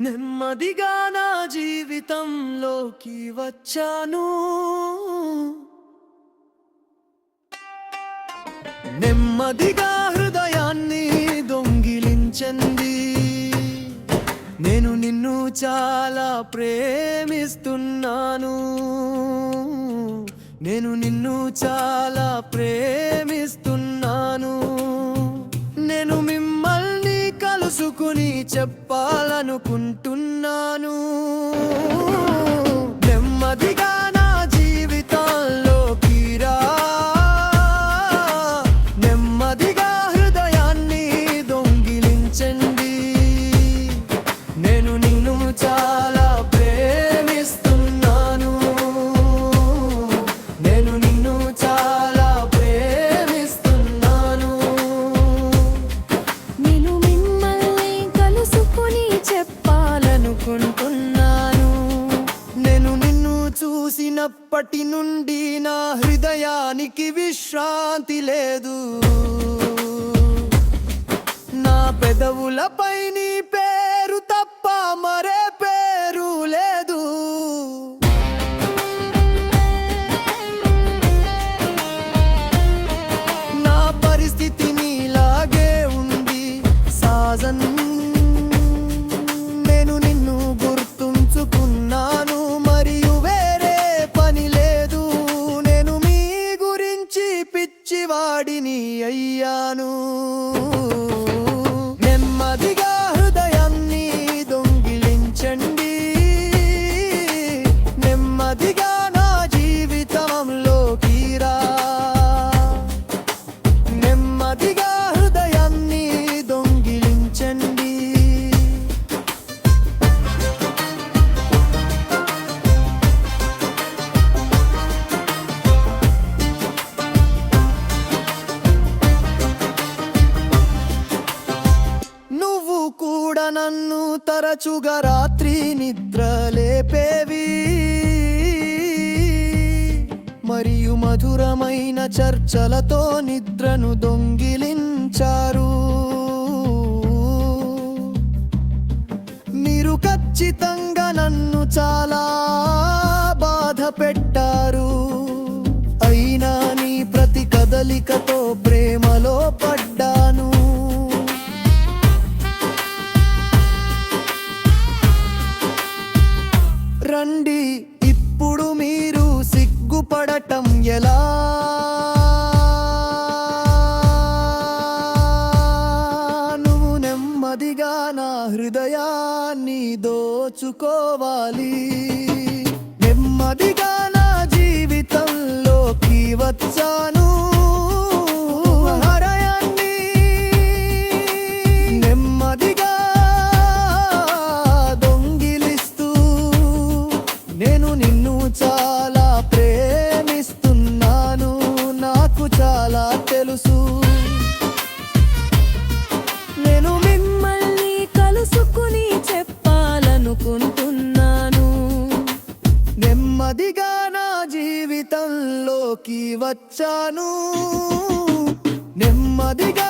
నెమ్మదిగా నా జీవితంలోకి వచ్చాను. నెమ్మదిగా హృదయాన్ని దొంగిలించండి. నేను నిన్ను చాలా ప్రేమిస్తున్నాను. నేను నిన్ను చాలా ప్రేమ కలుసుకుని చెప్పాలనుకుంటున్నాను. అప్పటి నుండి నా హృదయానికి విశ్రాంతి లేదు. నా పెదవులపై నీ పే వాడిని అయ్యాను. తరచుగా రాత్రి నిద్ర లేపేవి. మరియు మధురమైన చర్చలతో నిద్రను దొంగిలించారు. మీరు ఖచ్చితంగా నన్ను చాలా బాధ పెట్టారు అయినా నీ ప్రతి కదలికతో ప్రేమ రండి. ఇప్పుడు మీరు సిగ్గుపడటం ఎలా? నువ్వు నెమ్మదిగా నా హృదయాన్ని దోచుకోవాలి. ఉపాధిగా నా జీవితంలోకి వచ్చాను. నెమ్మదిగా